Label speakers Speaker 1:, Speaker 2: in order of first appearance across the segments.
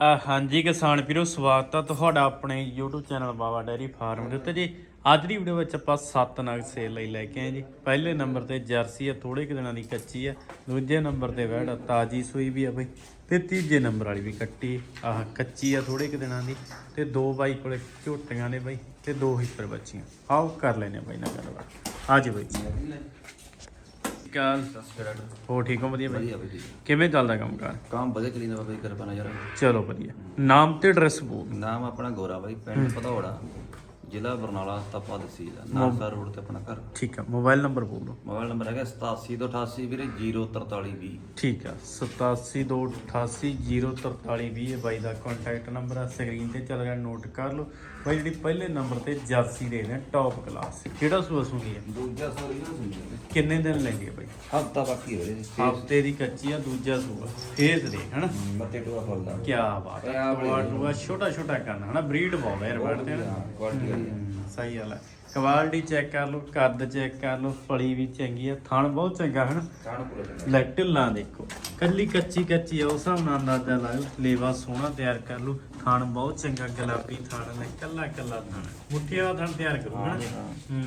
Speaker 1: ਹਾਂਜੀ ਕਿਸਾਨ ਵੀਰੋ, ਸਵਾਗਤ ਆ ਤੁਹਾਡਾ ਆਪਣੇ YouTube channel Baba dairy farm ਦੇ ਉੱਤੇ ਜੀ। ਅੱਜ ਦੀ ਵੀਡੀਓ ਵਿੱਚ ਆਪਾਂ ਸੱਤ ਨਗ ਸੇਲ ਲਈ ਲੈ ਕੇ ਆਏ ਜੀ। ਪਹਿਲੇ ਨੰਬਰ ਤੇ ਜਰਸੀ ਆ ਥੋੜੇ ਕੁ ਦਿਨਾਂ ਦੀ ਕੱਚੀ ਆ। ਦੂਜੇ ਨੰਬਰ ਤੇ ਵੈੜ ਤਾਜੀ ਸੂਈ ਵੀ ਆ ਬਈ। ਤੇ ਤੀਜੇ ਨੰਬਰ ਵਾਲੀ ਵੀ ਕੱਟੀ ਆਹ ਕੱਚੀ ਆ ਥੋੜੇ ਕੁ ਦਿਨਾਂ ਦੀ। ਤੇ ਦੋ ਬਾਈ ਕੋਲੇ ਝੋਟੀਆਂ ਨੇ ਬਈ, ਤੇ ਦੋ ਹਿੱਪਰ ਬੱਚੀਆਂ। ਆਓ ਕਰ ਲੈਨੇ ਬਾਈ ਨਾਲ ਗੱਲਬਾਤ। ਆ ਜੀ ਬਾਈ। ਕਾਲ। ਹੋ ਠੀਕ ਹੋ? ਵਧੀਆ ਬਾਈ।
Speaker 2: ਵਧੀਆ। ਬਈ
Speaker 1: ਕਿਵੇਂ ਚੱਲਦਾ ਕੰਮ ਕਾਰ?
Speaker 2: ਕੰਮ ਵਧੀਆ ਕਰੀ ਨਾ ਬਾਈ ਕਿਰਪਾ ਯਾਰ।
Speaker 1: ਚਲੋ ਵਧੀਆ। ਨਾਮ ਤੇ ਐਡਰੈਸ ਬੋਲ।
Speaker 2: ਨਾਮ ਆਪਣਾ ਗੋਰਾ ਬਾਈ ਪਿੰਡ ਪਧੌੜਾ ਜ਼ਿਲ੍ਹਾ ਬਰਨਾਲਾ ਤਪਾ ਤਹਿਸੀਲ ਨਾਰਸਾ ਰੋਡ ਤੇ ਆਪਣਾ ਘਰ।
Speaker 1: ਠੀਕ ਆ ਮੋਬਾਈਲ ਨੰਬਰ ਬੋਲੋ
Speaker 2: ਮੋਬਾਈਲ ਨੰਬਰ ਹੈਗਾ 8788 ਵੀਰੇ 04320
Speaker 1: ਠੀਕ ਆ 8728804320 ਇਹ ਬਾਈ ਦਾ ਕੰਟੈਕਟ ਨੰਬਰ ਆ ਸਕਰੀਨ ਤੇ ਚੱਲ ਰਿਹਾ ਨੋਟ ਕਰ ਲਓ। ਬਾਈ ਜਿਹੜੀ ਪਹਿਲੇ ਨੰਬਰ ਤੇ ਜਰਸੀ ਦੇ ਨੇ ਟੌਪ ਕਲਾਸ ਕਿਹੜਾ ਸੂਆ ਸੁਣੀ ਹੈ
Speaker 2: ਦੂਜਾ ਸੋਰੀ ਨਾ ਸੁਣੀ
Speaker 1: ਕਿੰਨੇ ਦਿਨ ਲੈਂਦੀ ਹੈ ਬਾਈ?
Speaker 2: ਹਫਤਾ ਬਾਕੀ ਹੋਵੇ
Speaker 1: ਹਫ਼ਤੇ ਦੀ ਕੱਚੀ ਆ ਦੂਜਾ ਸੂਆ। ਫੇਸ ਦੇ ਹਨਾ?
Speaker 2: ਮੱਤੇ ਟੋਆ ਫੁੱਲਦਾ
Speaker 1: ਕੀ ਬਾਤ ਹੈ ਕਵਾਲਟੂਆ ਛੋਟਾ ਛੋਟਾ ਕਰਨਾ ਹਨਾ? ਬਰੀਡ ਬਹੁਤ ਹੈ ਬੈਠਦੇ ਹਨਾ
Speaker 2: ਕੁਆਲਿਟੀ ਵਾਲੀ
Speaker 1: ਸਹੀ ਗੱਲ ਹੈ ਕੁਆਲਿਟੀ ਚੈੱਕ ਕਰ ਲਓ ਕੱਦ ਚੈੱਕ ਕਰ ਲਓ ਫਲੀ ਵੀ ਚੰਗੀ ਆ। ਥਣ ਬਹੁਤ ਚੰਗਾ ਹਨਾ
Speaker 2: ਪੂਰਾ ਚੰਗਾ।
Speaker 1: ਲੈ ਢਿੱਲਾਂ ਦੇਖੋ। ਕੱਲੀ ਕੱਚੀ ਕੱਚੀ ਆ ਉਸ ਹਿਸਾਬ ਨਾਲ ਅੰਦਾਜ਼ਾ ਲਾਇਓ ਲੇਵਾ ਸੋਹਣਾ ਤਿਆਰ ਕਰ ਲਓ। ਥਣ ਬਹੁਤ ਚੰਗਾ ਗੁਲਾਬੀ ਥਣ ਲੈ ਕੱਲਾ ਕੱਲਾ ਥਣ। ਮੁੱਠੀਆਂ ਦਾ ਥਣ ਤਿਆਰ ਕਰੋ ਹਨਾ ਹੂੰ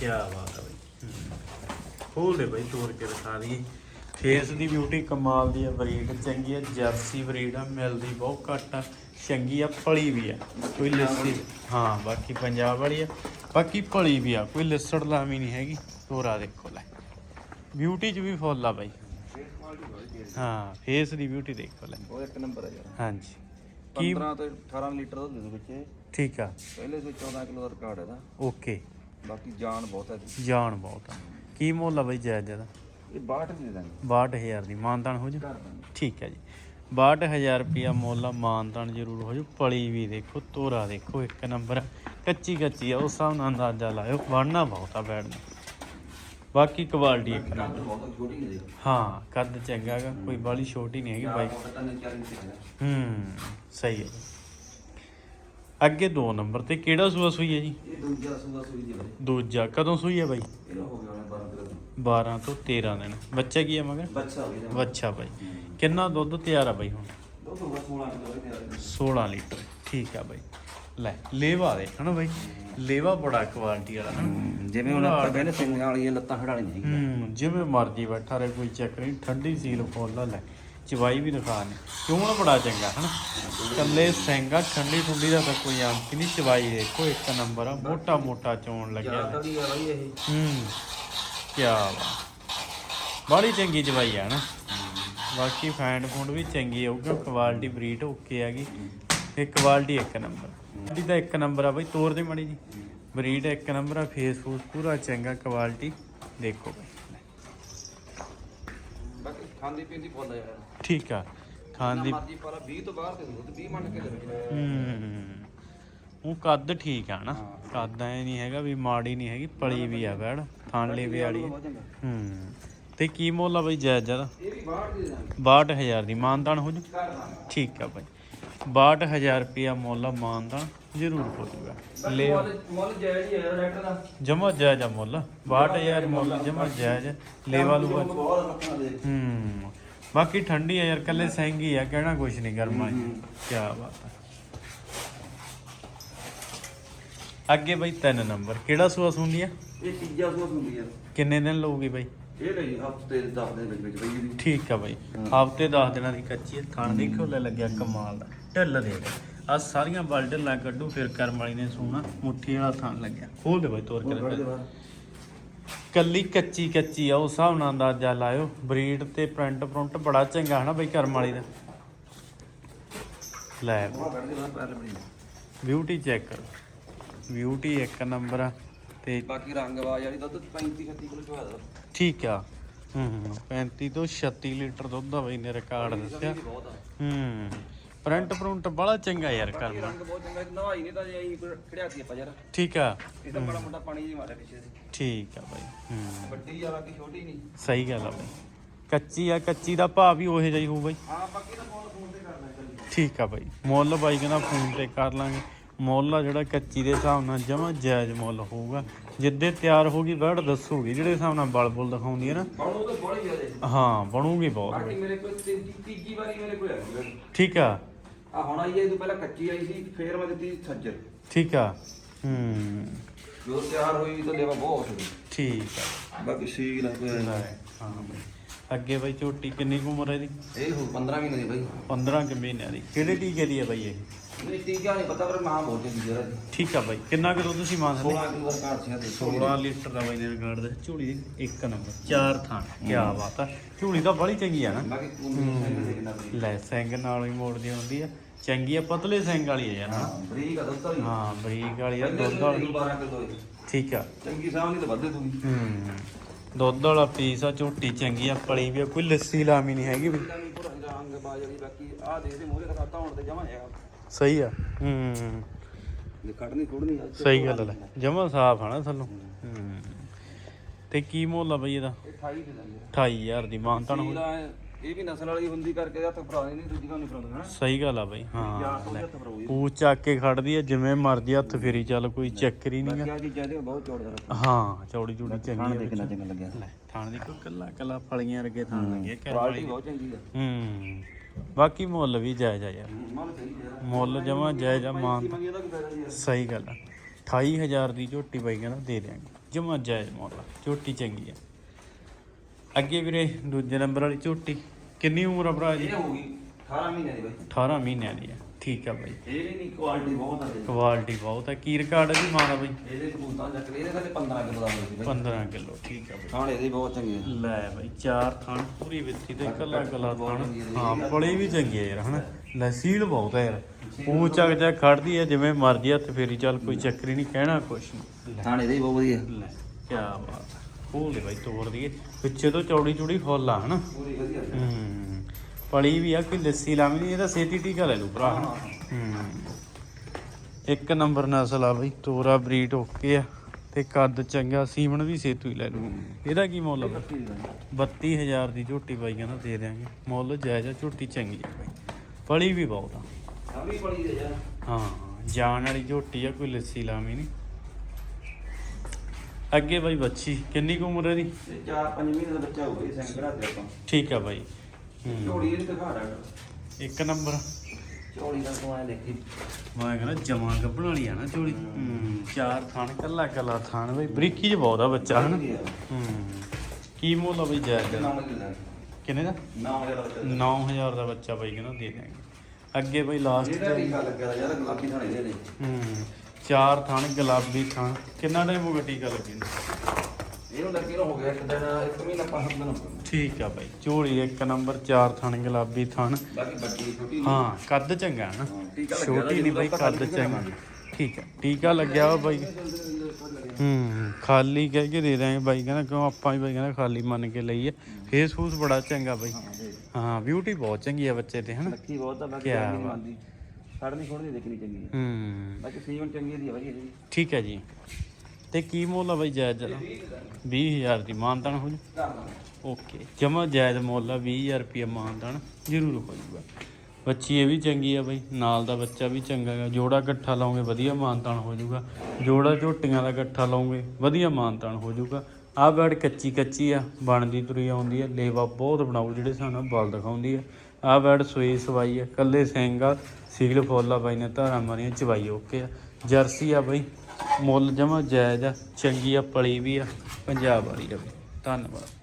Speaker 1: ਕੀ ਬਾਤ ਹੈ ਬਈ। ਹੂੰ। ਖੋਲ ਦੇ ਬਈ ਤੋੜ ਕੇ ਦਿਖਾ ਦਈਏ। ਫੇਸ ਦੀ ਬਿਊਟੀ ਕਮਾਲ ਦੀ ਆ ਬਰੀਡ ਚੰਗੀ ਆ ਜਰਸੀ ਬਰੀਡ ਆ ਮਿਲਦੀ ਬਹੁਤ ਘੱਟ ਆ। ਚੰਗੀ ਆ ਫਲੀ ਵੀ ਆ। ਕੋਈ ਲੱਸੀ ਹਾਂ ਬਾਕੀ ਪੰਜਾਬ ਵਾਲੀ ਆ। ਬਾਕੀ ਫਲੀ ਵੀ ਆ ਕੋਈ ਲਿਸੜ ਲਾਵੀ ਨਹੀਂ ਹੈਗੀ। ਤੋਰਾ ਦੇਖੋ ਲੈ। ਬਿਊਟੀ ਚ ਵੀ ਫੁੱਲ ਆ ਬਾਈ। ਹਾਂ ਫੇਸ ਦੀ ਬਿਊਟੀ ਦੇਖੋ ਲੈ।
Speaker 2: ਉਹ ਇੱਕ ਨੰਬਰ ਹੈ ਯਾਰ।
Speaker 1: ਹਾਂਜੀ। ਕੀ
Speaker 2: 15 ਤੋਂ 18 ਲੀਟਰ ਦੇ ਦੋ ਬੱਚੇ
Speaker 1: ਠੀਕ ਆ।
Speaker 2: ਪਹਿਲੇ ਤੋਂ 14 ਕਿਲੋ ਦਾ ਰਿਕਾਰਡ ਹੈ ਦਾ
Speaker 1: ਓਕੇ।
Speaker 2: ਬਾਕੀ ਜਾਨ ਬਹੁਤ ਹੈ ਇਹਦੀ।
Speaker 1: ਜਾਨ ਬਹੁਤ ਆ। ਕੀ ਮੁੱਲ ਆ ਬਾਈ ਜਾਇਜ਼ ਦਾ
Speaker 2: ਇਹ 62 ਦੇ ਦਾਂਗੇ
Speaker 1: 62000 ਦੀ। ਮਾਨਤਾਨ ਹੋ ਜੂ? ਠੀਕ ਹੈ ਜੀ। 62000 ਰੁਪਿਆ ਮੁੱਲ ਆ ਮਾਨਤਾਨ ਜ਼ਰੂਰ ਹੋ ਜੂ ਪਲੀ ਵੀ ਦੇਖੋ ਤੋਰਾ ਦੇਖੋ ਇੱਕ ਨੰਬਰ। ਕੱਚੀ ਕੱਚੀ ਆ ਉਸ ਹਿਸਾਬ ਨਾਲ ਅੰਦਾਜ਼ਾ ਲਾਇਓ ਬਣਨਾ ਬਹੁਤ ਆ ਬੈਠਣਾ ਬਾਕੀ ਕੁਆਲਿਟੀ ਇੱਕ ਨੰਬਰ।
Speaker 2: ਹੈ
Speaker 1: ਕੱਦ ਚੰਗਾ ਗਾ ਕੋਈ ਬਾਲੀ ਛੋਟੀ ਨਹੀਂ ਹੈਗੀ ਬਾਈ।
Speaker 2: ਪਤਾ ਨਹੀਂ ਚੱਲ ਨਹੀਂ
Speaker 1: ਹੂੰ ਸਹੀ ਹੈ। ਅੱਗੇ 2 ਨੰਬਰ ਤੇ ਕਿਹੜਾ ਸੂਆ ਸੂਈ ਹੈ ਜੀ?
Speaker 2: ਦੂਜਾ ਸੂਆ ਸੂਈ ਦੀ ਬਾਈ।
Speaker 1: ਦੂਜਾ ਕਦੋਂ ਸੂਈ ਹੈ ਬਾਈ?
Speaker 2: ਇਹਦਾ ਹੋ ਗਿਆ ਉਹਨੇ 12 ਕਿਲੋ
Speaker 1: 12 ਤੋਂ 13 ਦਿਨ। ਬੱਚਾ ਕੀ ਹੈ ਮਗਰ?
Speaker 2: ਬੱਚਾ
Speaker 1: ਬੱਚਾ ਬਾਈ। ਕਿੰਨਾ ਦੁੱਧ ਤਿਆਰ ਆ ਬਾਈ ਹੁਣ?
Speaker 2: ਦੁੱਧ ਹੋਗਾ 16 ਕਿਲੋ ਦੇ ਤਿਆਰ
Speaker 1: 16 ਲੀਟਰ ਠੀਕ ਆ ਬਾਈ। ਲੈ ਲੇਵਾ ਦੇ ਹਨਾ ਬਾਈ? ਲੇਵਾ ਬੜਾ ਕੁਆਲਿਟੀ ਵਾਲਾ ਹਨਾ?
Speaker 2: ਜਿਵੇਂ ਹੁਣ ਆਪਾਂ ਕਹਿੰਦੇ ਸਿੰਘਾਂ ਵਾਲੀਆਂ ਲੱਤਾਂ ਖੜਾਣੀ ਨਹੀਂ
Speaker 1: ਹੂੰ ਜਿਵੇਂ ਮਰਜ਼ੀ ਬੈਠਾ ਰਹੇ ਕੋਈ ਚੱਕਰ ਨਹੀਂ ਠੰਡੀ ਸੀਲ ਫੁੱਲ ਲੈ। ਚਵਾਈ ਵੀ ਦਿਖਾ ਨੇ। ਚੋਣ ਬੜਾ ਚੰਗਾ ਹਨਾ? ਕੱਲੇ ਸਿੰਗਾ ਠੰਡੀ ਠੰਡੀ ਦਾ ਤਾਂ ਕੋਈ ਅੰਤ ਨਹੀਂ। ਚਵਾਈ ਦੇਖੋ ਇੱਕ ਨੰਬਰ ਆ ਮੋਟਾ ਮੋਟਾ ਚੋਣ ਲੱਗਿਆ
Speaker 2: ਜ਼ਿਆਦਾ ਵੀ ਆ ਬਾਈ ਇਹ।
Speaker 1: ਹੂੰ ਕੀ ਬਾਤ। ਬੜੀ ਚੰਗੀ ਚਵਾਈ ਆ ਨਾ ਬਾਕੀ ਫੈਂਡ ਫੂਡ ਵੀ ਚੰਗੀ ਆਊਗਾ ਕੁਆਲਿਟੀ ਬਰੀਡ ਓਕੇ ਹੈਗੀ। ਤੇ ਕੁਆਲਿਟੀ ਇੱਕ ਨੰਬਰ ਇਹਦੀ ਤਾਂ ਇੱਕ ਨੰਬਰ ਆ ਬਈ ਤੋਰ ਦੇ ਮਾੜੀ ਜੀ। ਬਰੀਡ ਇੱਕ ਨੰਬਰ ਆ ਫੇਸ ਫੂਸ ਪੂਰਾ ਚੰਗਾ ਕੁਆਲਿਟੀ ਦੇਖੋ ਬਈ।
Speaker 2: ਬਾਕੀ ਖਾਂਦੀ ਪੀਂਦੀ ਫੁੱਲ ਯਾਰ।
Speaker 1: ਠੀਕ ਆ। ਦੀ
Speaker 2: ਮਰਜ਼ੀ ਪਾਲਾ 20 ਤੋਂ ਬਾਹਰ ਦੇ ਦੁੱਧ 20 ਮੰਨ ਕੇ ਦੇ
Speaker 1: ਹੂੰ। ਉਹ ਕੱਦ ਠੀਕ ਆ ਨਾ। ਕੱਦ ਐ ਨਹੀਂ ਹੈਗਾ ਵੀ ਮਾੜੀ ਨਹੀਂ ਹੈਗੀ ਪਲੀ ਵੀ ਆ ਬੈੜ। ਥਾਣ ਲੇਵੇ ਵਾਲੀ। ਹੂੰ। ਤੇ ਕੀ ਮੁੱਲ ਆ ਬਈ ਜਾਇਜ਼ ਜ਼ਿਆਦਾ
Speaker 2: ਇਹ ਵੀ ਬਾਹਰ ਦੇ ਦਾਂਗੇ
Speaker 1: 62000 ਦੀ ਮਾਨਦਾਨ ਹੋ ਜੂ?
Speaker 2: ਕਰ ਦਾਂਗੇ
Speaker 1: ਠੀਕ ਆ ਬਾਈ। 62000 ਰੁਪਿਆ ਮੁੱਲ ਆ ਮਾਨਦਾਨ ਜ਼ਰੂਰ ਹੋ ਜੂਗਾ। ਲੈ
Speaker 2: ਮੁੱਲ ਮੁੱਲ ਜਾਇਜ਼ ਹੀ ਹੈ ਦਾ
Speaker 1: ਜਮਾ ਜਾਇਜ਼ ਆ ਮੁੱਲ। 62000 ਮੁੱਲ ਜਮਾ ਜਾਇਜ਼ ਲੇਵਾ ਲੂਗਾ
Speaker 2: ਬਹੁਤ ਰੱਖਣਾ ਦੇ
Speaker 1: ਹੂੰ। ਬਾਕੀ ਠੰਡੀ ਆ ਯਾਰ ਕੱਲੇ ਸਹਿੰਗੀ ਆ ਕਹਿਣਾ ਕੁਛ ਨਹੀਂ ਗਰਮਾ ਕੀ ਬਾਤ ਆ। ਅੱਗੇ ਬਾਈ ਤਿੰਨ ਨੰਬਰ। ਕਿਹੜਾ ਸੂਆ ਸੁਣਦੀ ਆ?
Speaker 2: ਇਹ ਤੀਜਾ ਸੂਆ ਹੁੰਦੀ ਹੈ
Speaker 1: ਕਿੰਨੇ ਦਿਨ ਲਊਗੀ ਬਾਈ?
Speaker 2: ਇਹ ਲਈ ਹਫ਼ਤੇ ਦੇ 10 ਦੇ ਵਿੱਚ ਵਿੱਚ ਬਈ ਇਹਦੀ
Speaker 1: ਠੀਕ ਆ ਬਾਈ। ਹਫ਼ਤੇ 10 ਦਿਨਾਂ ਦੀ ਕੱਚੀ ਹੈ ਥਾਣ ਦੇਖੋ ਲੈ ਲੱਗਿਆ ਕਮਾਲ ਦਾ। ਢਿੱਲ ਦੇ ਆ ਸਾਰੀਆਂ ਬਲ ਢਿੱਲਾਂ ਕੱਢੂ ਫਿਰ ਕਰਮ ਵਾਲੀ ਨੇ ਸੋਣਾ ਮੁੱਠੀ ਵਾਲਾ ਥਾਣ ਲੱਗਿਆ। ਖੋਲ ਦੇ ਬਾਈ ਤੋਰ ਕੇ
Speaker 2: ਕੱਢ ਦੇ
Speaker 1: ਦਿਖਾ।
Speaker 2: ਬਾਹਰ।
Speaker 1: ਕੱਲੀ ਕੱਚੀ ਕੱਚੀ ਆ ਉਸ ਹਿਸਾਬ ਨਾਲ ਅੰਦਾਜ਼ਾ ਲਾਇਓ। ਬਰੀਡ ਤੇ ਪ੍ਰਿੰਟ ਪ੍ਰਿੰਟ ਬੜਾ ਚੰਗਾ ਹਨਾ ਬਾਈ ਕਰਮ ਵਾਲੀ ਦਾ? ਲੈ।
Speaker 2: ਉਹ ਕੱਢ ਦੇ ਬਾਹਰ ਪੈਰ ਬਣੀ
Speaker 1: ਬਿਊਟੀ ਚੈੱਕ ਕਰੋ। ਬਿਊਟੀ ਇੱਕ ਨੰਬਰ ਆ। ਤੇ
Speaker 2: ਬਾਕੀ ਰੰਗ ਆਵਾਜ਼ ਵਾਲੀ ਦੁੱਧ 35 36 ਕਿਲੋ ਚਵਾ ਦਾ
Speaker 1: ਠੀਕ ਆ। ਹੂੰ ਹੂੰ 35 ਤੋਂ 36 ਲੀਟਰ ਦੁੱਧ ਦਾ ਬਾਈ ਨੇ ਰਿਕਾਰਡ ਦੱਸਿਆ।
Speaker 2: ਇਹ ਬਹੁਤ ਆ।
Speaker 1: ਹੂੰ ਪ੍ਰਿੰਟ ਪ੍ਰਿੰਟ ਬੜਾ ਚੰਗਾ ਯਾਰ
Speaker 2: ਬਾਕੀ
Speaker 1: ਕਰਨਾ।
Speaker 2: ਰੰਗ ਬਹੁਤ ਚੰਗਾ ਨਵਾਈ ਨਹੀਂ ਤਾਂ ਜੇ ਅਸੀਂ ਖੜਿਆਤੀ ਆਪਾਂ ਯਾਰ।
Speaker 1: ਠੀਕ ਆ।
Speaker 2: ਇਹ ਤਾਂ ਬੜਾ ਮੋਟਾ ਪਾਣੀ ਜੀ ਮਾਰਿਆ ਪਿੱਛੇ ਦੇ
Speaker 1: ਠੀਕ ਆ ਬਾਈ ਹੂੰ।
Speaker 2: ਵੱਡੀ ਆ ਬਾਕੀ ਛੋਟੀ ਨਹੀਂ।
Speaker 1: ਸਹੀ ਗੱਲ ਆ ਬਾਈ। ਕੱਚੀ ਆ ਕੱਚੀ ਦਾ ਭਾਅ ਵੀ ਉਹੇ ਜਿਹਾ ਹੀ ਹੋਊ ਬਾਈ।
Speaker 2: ਹਾਂ ਬਾਕੀ ਤਾਂ ਫੋਨ ਫੋਨ ਤੇ ਕਰਨਾ ਚੱਲੀ।
Speaker 1: ਠੀਕ ਆ ਬਾਈ। ਮੁੱਲ ਬਾਈ ਕਹਿੰਦਾ ਫੋਨ ਤੇ ਕਰ ਲਾਂਗੇ। ਮੁੱਲ ਆ ਜਿਹੜਾ ਕੱਚੀ ਦੇ ਹਿਸਾਬ ਨਾਲ ਜਮਾ ਜਾਇਜ਼ ਮੁੱਲ ਹੋਊਗਾ। ਜਿੱਦੇ ਤਿਆਰ ਹੋਗੀ ਵਰਡ ਦੱਸੂਗੀ ਜਿਹੜੇ ਹਿਸਾਬ ਨਾਲ ਬਲ ਬੁਲ ਦਿਖਾਉਂਦੀ ਹੈ ਨਾ।
Speaker 2: ਬਣੂ ਤਾਂ ਬੜੀ ਜ਼ਿਆਦੇ
Speaker 1: ਹਾਂ ਬਣੂਗੀ ਬਹੁਤ।
Speaker 2: ਬਾਕੀ
Speaker 1: ਬਾਈ
Speaker 2: ਮੇਰੇ ਕੋਲ ਤੀਜੀ ਤੀਜੀ ਵਾਰੀ ਮੇਰੇ ਕੋਲ ਆ। ਗਈ
Speaker 1: ਠੀਕ ਆ।
Speaker 2: ਆ ਹੁਣ ਆਈ ਹੈ ਇਹ ਤੋਂ ਪਹਿਲਾਂ ਕੱਚੀ ਆਈ ਸੀ ਫੇਰ ਮੈਂ ਦਿੱਤੀ ਸੱਜਰ
Speaker 1: ਠੀਕ ਆ। ਹੂੰ।
Speaker 2: ਜੋ ਤਿਆਰ ਹੋਈ ਤਾਂ ਲੇਵਾ ਬਹੁਤ।
Speaker 1: ਠੀਕ ਆ।
Speaker 2: ਬਾਕੀ ਸੀਲ ਆ। ਕੋਈ
Speaker 1: ਲੈ, ਹਾਂ। ਬਈ ਅੱਗੇ ਬਈ ਝੋਟੀ ਕਿੰਨੀ ਕੁ ਉਮਰ ਹੈ ਇਹਦੀ?
Speaker 2: ਇਹ ਹੋ 15 ਮਹੀਨੇ ਦੀ ਬਾਈ।
Speaker 1: 15 ਕਿ ਮਹੀਨਿਆਂ ਦੀ। ਕਿਹੜੇ ਟੀਕੇ ਦੀ ਹੈ ਬਈ ਇਹ?
Speaker 2: ਨਹੀਂ ਟੀਕਾ ਨਹੀਂ ਪਤਾ ਪਰ ਮਾਂ ਬਹੁਤ ਚੰਗੀ ਜਰਾ
Speaker 1: ਠੀਕ ਆ ਬਾਈ। ਕਿੰਨਾ ਕਿਲੋ ਤੁਸੀਂ ਮੰਨ ਸਕਦੇ
Speaker 2: 16 ਕਿਲੋ ਦਾ ਘਰ ਸੀ ਦੇ
Speaker 1: 16 ਲੀਟਰ ਦਾ ਬਾਈ ਨੇ ਰਿਕਾਰਡ ਦੇ। ਝੋਲੀ ਦੇ ਇੱਕ ਨੰਬਰ ਚਾਰ ਥਾਂ। ਕੀ ਬਾਤ ਆ। ਝੋਲੀ ਤਾਂ ਬੜੀ ਚੰਗੀ ਆ ਨਾ।
Speaker 2: ਦੇ
Speaker 1: ਲੈ ਸਿੰਘ ਨਾਲ ਹੀ ਮੋੜਦੀ ਹੁੰਦੀ ਆ। ਚੰਗੀ ਆ ਪਤਲੇ ਸਿੰਘ ਵਾਲੀ ਆ ਯਾਰ
Speaker 2: ਹਾਂ ਬਰੀਕ ਆ ਦੁੱਧ ਵਾਲੀ।
Speaker 1: ਹਾਂ ਬਰੀਕ ਵਾਲੀ ਆ ਦੁੱਧ ਵਾਲੀ।
Speaker 2: 12 ਕਿਲੋ
Speaker 1: ਠੀਕ ਆ।
Speaker 2: ਚੰਗੀ ਸਾਹ ਨਹੀਂ ਤਾਂ ਵੱਧੇ ਤੂੰ
Speaker 1: ਹੂੰ। ਦੁੱਧ ਵਾਲਾ ਪੀਸ ਆ ਝੋਟੀ ਚੰਗੀ ਆ ਪਲੀ ਵੀ ਆ ਕੋਈ ਲੱਸੀ ਲਾਮੀ ਨਹੀਂ ਹੈਗੀ ਵੀ।
Speaker 2: ਨਹੀਂ ਪੂਰਾ ਰੰਗ ਬਾਜਰੀ ਬਾਕੀ ਆ ਦੇ ਦੇ ਮੂਹਰੇ ਦਾ ਖਾਤਾ ਹੋਣ ਤੇ ਜਮਾ ਹੈਗਾ
Speaker 1: ਸਹੀ ਆ। ਹੂੰ।
Speaker 2: ਕੱਢਣੀ
Speaker 1: ਸਹੀ ਗੱਲ ਲੈ। ਜਮਾ ਸਾਫ਼ ਆ ਨਾ ਥੱਲੋਂ ਹੂੰ। ਤੇ ਕੀ ਮੁੱਲ ਆ ਬਈ ਇਹਦਾ?
Speaker 2: ਇਹ 28 ਦੇ ਦਿੰਦੇ
Speaker 1: 28000 ਦੀ ਮਾਨਤਾਨ ਹੋ
Speaker 2: ਸੀਲਾ ਇਹ ਵੀ ਨਸਲ ਵਾਲੀ ਹੁੰਦੀ ਕਰਕੇ ਹੱਥ ਭਰਾ ਨਹੀਂ ਦੂਜੀ ਨਹੀਂ ਭਰਾਉਂਦੇ ਹਨਾ?
Speaker 1: ਸਹੀ ਗੱਲ ਆ ਬਈ ਹਾਂ।
Speaker 2: ਤੋਂ ਹੱਥ ਭਰਾਉ
Speaker 1: ਪੂ ਚੱਕ ਕੇ ਖੜਦੀ ਆ ਜਿਵੇਂ ਮਰਜ਼ੀ ਹੱਥ ਫੇਰੀ ਚੱਲ ਕੋਈ ਚੱਕਰ ਹੀ ਨਹੀਂ
Speaker 2: ਬਾਕੀ ਆ ਚੀਜ਼ਾਂ ਦੇ ਬਹੁਤ ਚੌੜਾ ਰੱਖ
Speaker 1: ਹਾਂ ਚੌੜੀ ਚੌੜੀ ਚੰਗੀ
Speaker 2: ਦੇ
Speaker 1: ਆ
Speaker 2: ਕਿੰਨਾ ਚੰਗਾ ਲੱਗਿਆ।
Speaker 1: ਲੈ ਥਾਣ ਦੀ ਕੋਈ ਕੱਲਾ ਕੱਲਾ ਫਲੀਆਂ ਵਰਗੇ ਥਾਣ ਲੱਗੇ ਘਰ
Speaker 2: ਕੁਆਲਿਟੀ
Speaker 1: ਵਾਲੀ
Speaker 2: ਬਹੁਤ ਚੰਗੀ ਆ।
Speaker 1: ਹੂੰ ਬਾਕੀ ਮੁੱਲ ਵੀ ਜਾਇਜ਼ ਆ ਯਾਰ।
Speaker 2: ਮਨ ਸਹੀ ਹੈ
Speaker 1: ਮੁੱਲ ਜਮਾ ਜਾਇਜ਼ ਆ ਮਾਨ
Speaker 2: ਕੀ ਮੰਗੀ ਉਹਦਾ ਕੀ ਫਾਇਦਾ ਜੀ
Speaker 1: ਸਹੀ ਗੱਲ ਆ। 28000 ਦੀ ਝੋਟੀ ਬਾਈ ਕਹਿੰਦਾ ਦੇ ਦਿਆਂਗੇ। ਜਮਾ ਜਾਇਜ਼ ਮੁੱਲ ਆ, ਝੋਟੀ ਚੰਗੀ ਆ। ਅੱਗੇ ਵੀਰੇ ਦੂਜੇ ਨੰਬਰ ਵਾਲੀ ਝੋਟੀ। ਕਿੰਨੀ ਉਮਰ ਆ ਭਰਾ ਜੀ?
Speaker 2: ਇਹ ਹੋ ਗਈ 18 ਮਹੀਨੇ ਦੀ ਬਾਈ।
Speaker 1: 18 ਮਹੀਨਿਆਂ ਦੀ ਆ। ਠੀਕ ਆ ਬਾਈ।
Speaker 2: ਇਹ ਵੀ ਨਹੀਂ ਕੁਆਲਿਟੀ ਬਹੁਤ ਆ ਜੀ
Speaker 1: ਕੁਆਲਿਟੀ ਬਹੁਤ ਆ। ਕੀ ਰਿਕਾਰਡ ਵੀ ਮਾਰਾ ਬਾਈ?
Speaker 2: ਇਹਦੇ ਕਬੂਤਾਂ ਚੱਕ ਇਹਦੇ ਥੱਲੇ 15 ਕਿਲੋ ਦਾ ਸੀ ਬਾਈ।
Speaker 1: 15 ਕਿਲੋ ਠੀਕ ਆ ਬਾਈ।
Speaker 2: ਖਾਣ ਇਹਦੇ ਬਹੁਤ ਚੰਗੇ ਆ।
Speaker 1: ਲੈ ਬਾਈ ਚਾਰ ਥਣ ਪੂਰੀ ਵਿੱਥੀ ਤੇ ਕੱਲਾ ਕੱਲਾ ਥਣ। ਹਾਂ ਪਲੀ ਵੀ ਚੰਗੀ ਆ ਯਾਰ ਹਨਾ? ਲੈ। ਸੀਲ ਬਹੁਤ ਆ ਯਾਰ। ਉਹ ਚੱਕ ਚੱਕ ਖੜਦੀ ਆ ਜਿਵੇਂ ਮਰਜ਼ੀ ਹੱਥ ਫੇਰੀ ਚੱਲ ਕੋਈ ਚੱਕਰ ਹੀ ਨਹੀਂ ਕਹਿਣਾ ਕੁਛ ਨਹੀਂ।
Speaker 2: ਖਾਣ ਇਹਦੇ ਬਹੁਤ ਵਧੀਆ।
Speaker 1: ਲੈ ਕੀ ਬਾਤ ਖੋਲ ਦੇ ਬਾਈ ਤੋੜ ਦਈਏ। ਪਿੱਛੇ ਤੋਂ ਚੌੜੀ ਚੌੜੀ ਫੁੱਲ ਆ ਹਨਾ?
Speaker 2: ਪੂਰੀ ਵਧੀਆ।
Speaker 1: ਹੂੰ। ਪਲੀ ਵੀ ਆ ਕੋਈ ਲੱਸੀ ਲਾਵੀ ਨਹੀਂ ਇਹਦਾ ਸੇਤੀ ਟੀਕਾ ਲੈ ਲੂ ਭਰਾ ਹਨਾ? ਹੂੰ। ਇੱਕ ਨੰਬਰ ਨਸਲ ਆ ਬਈ ਤੋਰਾ ਬਰੀਡ ਓਕੇ ਆ ਤੇ ਕੱਦ ਚੰਗਾ ਸੀਮਣ ਵੀ ਸੇਤੂ ਹੀ ਲੈ ਲੂ ਇਹਦਾ ਕੀ ਮੁੱਲ ਆ ਬਈ? 32000 ਦੀ ਝੋਟੀ ਬਾਈ ਕਹਿੰਦਾ ਦੇ ਦਿਆਂਗੇ। ਮੁੱਲ ਜਾਇਜ਼ ਆ ਝੋਟੀ ਚੰਗੀ ਆ ਬਾਈ। ਪਲੀ ਵੀ ਬਹੁਤ ਆ।
Speaker 2: ਸਭੀ ਬੜੀ ਦੇ ਯਾਰ।
Speaker 1: ਹਾਂ ਜਾਨ ਵਾਲੀ ਝੋਟੀ ਆ ਕੋਈ ਲੱਸੀ ਲਾਵੀ ਨਹੀਂ। ਅੱਗੇ ਬਾਈ ਬੱਚੀ ਕਿੰਨੀ ਕੁ ਉਮਰ ਹੈ ਦੀ
Speaker 2: ਇਹ 4-5 ਮਹੀਨੇ ਦਾ ਬੱਚਾ ਹੋਊਗਾ ਇਹ ਸੈਂਕੜਾ ਤੇ ਆਪਾਂ।
Speaker 1: ਠੀਕ ਆ ਬਾਈ। ਹੂੰ।
Speaker 2: ਝੋਲੀ ਇਹਦੀ ਦਿਖਾ ਰਿਹਾ
Speaker 1: ਇੱਕ ਨੰਬਰ।
Speaker 2: ਝੋਲੀ ਦਾ ਤੂੰ ਐ ਦੇਖੀ।
Speaker 1: ਮੈਂ ਕਹਿੰਦਾ ਜਮਾਂ ਗੱਭਣ ਵਾਲੀ ਆ ਨਾ ਝੋਲੀ ਹੂੰ। ਚਾਰ ਥਾਣ ਕੱਲਾ ਕੱਲਾ ਥਾਣ ਬਈ। ਬਰੀਕੀ ਚ ਬਹੁਤ ਆ ਬੱਚਾ ਹਨ? ਹੂੰ। ਕੀ ਮੁੱਲ ਆ ਬਈ ਜਾਇਜ਼ ਦਾ?
Speaker 2: ਨਾਮ ਲੈ
Speaker 1: ਕਿੰਨੇ ਦਾ?
Speaker 2: ਨਾਮ ਜਿਹੜਾ ਬੱਚਾ।
Speaker 1: 9000 ਦਾ ਬੱਚਾ ਬਾਈ ਕਹਿੰਦਾ ਦੇ ਦਿਆਂਗੇ। ਅੱਗੇ ਬਾਈ ਲਾਸਟ
Speaker 2: ਇਹਦਾ ਟੀਕਾ ਲੱਗਿਆ ਦਾ ਯਾਰ ਗੁਲਾਬੀ ਥਾਣੇ ਦੇ ਨੇ।
Speaker 1: ਹੂੰ। ਚਾਰ ਥਾਣ ਗੁਲਾਬੀ ਥਾਣ। ਕਿੰਨਾ ਟਾਈਮ ਹੋ ਗਿਆ ਟੀਕਾ ਲੱਗੇ ਨੂੰ?
Speaker 2: ਇਹਨੂੰ ਲੱਗੇ ਨੂੰ ਹੋ ਗਿਆ ਇੱਕ ਦਿਨ ਇੱਕ ਮਹੀਨਾ ਪੰਜ ਦਿਨ ਹੋ ਗਏ।
Speaker 1: ਠੀਕ ਆ ਬਾਈ ਝੋਲੀ ਇੱਕ ਨੰਬਰ ਚਾਰ ਥਾਣ ਗੁਲਾਬੀ ਥਾਣ।
Speaker 2: ਬਾਕੀ ਬੱਚੀ ਛੋਟੀ
Speaker 1: ਹਾਂ ਕੱਦ ਚੰਗਾ ਨਾ? ਛੋਟੀ ਨਹੀਂ ਬਾਈ ਕੱਦ ਚੰਗਾ। ਠੀਕ ਹੈ ਟੀਕਾ ਲੱਗਿਆ ਵਾ ਬਾਈ। ਹੂੰ ਖਾਲੀ ਕਹਿ ਕੇ ਦੇ ਦਾਂਗੇ ਬਾਈ ਕਹਿੰਦਾ ਕਿਉਂ ਆਪਾਂ ਵੀ ਬਾਈ ਕਹਿੰਦਾ ਖਾਲੀ ਮੰਨ ਕੇ ਲਈ ਹੈ ਫੇਸ ਫੂਸ ਬੜਾ ਚੰਗਾ ਬਾਈ। ਹਾਂ ਬਿਊਟੀ ਬਹੁਤ ਚੰਗੀ ਆ ਬੱਚੇ ਤੇ ਹਨਾ
Speaker 2: ਲੱਖੀ ਬਹੁਤ ਆ ਬਾਕੀ ਨਹੀਂ। ਮੰਨਦੀ। ਖੜਨੀ ਖੋੜਨੀ ਦੇਖਣੀ ਚੰਗੀ ਹੈ
Speaker 1: ਹੂੰ।
Speaker 2: ਬਾਕੀ ਸੀਵਨ ਚੰਗੀ ਦੀ ਵਧੀਆ ਜੀ
Speaker 1: ਠੀਕ ਹੈ ਜੀ। ਤੇ ਕੀ ਮੁੱਲ ਆ ਬਾਈ ਜਾਇਜ਼ ਦਾ? 20000 ਦੀ ਮਾਨਤਾਨ ਹੋ ਜੂ? ਓਕੇ। ਜਮਾ ਜਾਇਜ਼ ਮੁੱਲ ਆ 20000 ਰੁਪਏ ਮਾਨਤਾਨ ਜ਼ਰੂਰ ਹੋ ਜੂਗਾ। ਬੱਚੀ ਇਹ ਵੀ ਚੰਗੀ ਆ ਬਾਈ। ਨਾਲ ਦਾ ਬੱਚਾ ਵੀ ਚੰਗਾ ਹੈਗਾ। ਜੋੜਾ ਇਕੱਠਾ ਲਾਉਂਗੇ ਵਧੀਆ ਮਾਨਤਾਨ ਹੋ ਜੂਗਾ। ਜੋੜਾ ਝੋਟੀਆਂ ਦਾ ਇਕੱਠਾ ਲਾਉਂਗੇ ਵਧੀਆ ਮਾਨਤਾਨ ਹੋ ਜੂਗਾ। ਆਹ ਬੈਡ ਕੱਚੀ ਕੱਚੀ ਆ ਬਣਦੀ ਤੁਰੀ ਆਉਂਦੀ ਆ। ਲੇਵਾ ਬਹੁਤ ਬਣਾਉ ਜਿਹੜੇ ਸਾਨੂੰ ਬਲ ਦਿਖਾਉਂਦੀ ਆ। ਆਹ ਬੈਡ ਸੋਈ ਸਵਾਈ ਆ ਕੱਲੇ ਸਿੰਘ ਆ ਸੀਲ ਫੁੱਲ ਆ ਬਾਈ ਨੇ, ਧਾਰਾਂ ਮਾਰੀਆਂ, ਚਵਾਈ ਓਕੇ ਆ। ਜਰਸੀ ਆ ਬਾਈ, ਮੁੱਲ ਜਮਾ ਜਾਇਜ਼ ਆ, ਚੰਗੀ ਆ, ਪਲੀ ਵੀ ਆ, ਪੰਜਾਬ ਵਾਲੀ ਆ ਬਾਈ। ਧੰਨਵਾਦ।